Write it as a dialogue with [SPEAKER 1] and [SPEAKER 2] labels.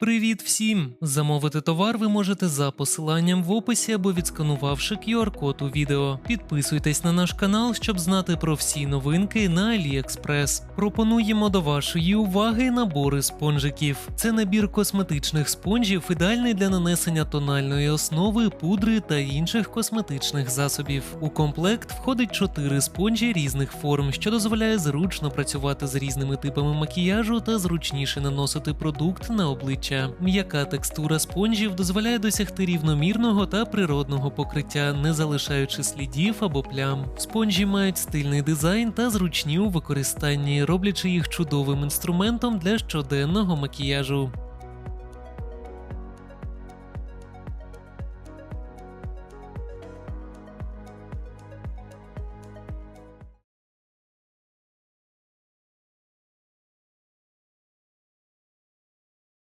[SPEAKER 1] Привіт всім! Замовити товар ви можете за посиланням в описі або відсканувавши QR-код у відео. Підписуйтесь на наш канал, щоб знати про всі новинки на AliExpress. Пропонуємо до вашої уваги набори спонжиків. Це набір косметичних спонжів, ідеальний для нанесення тональної основи, пудри та інших косметичних засобів. У комплект входить 4 спонжі різних форм, що дозволяє зручно працювати з різними типами макіяжу та зручніше наносити продукт на обличчя. М'яка текстура спонжів дозволяє досягти рівномірного та природного покриття, не залишаючи слідів або плям. Спонжі мають стильний дизайн та зручні у використанні, роблячи їх чудовим інструментом для щоденного макіяжу.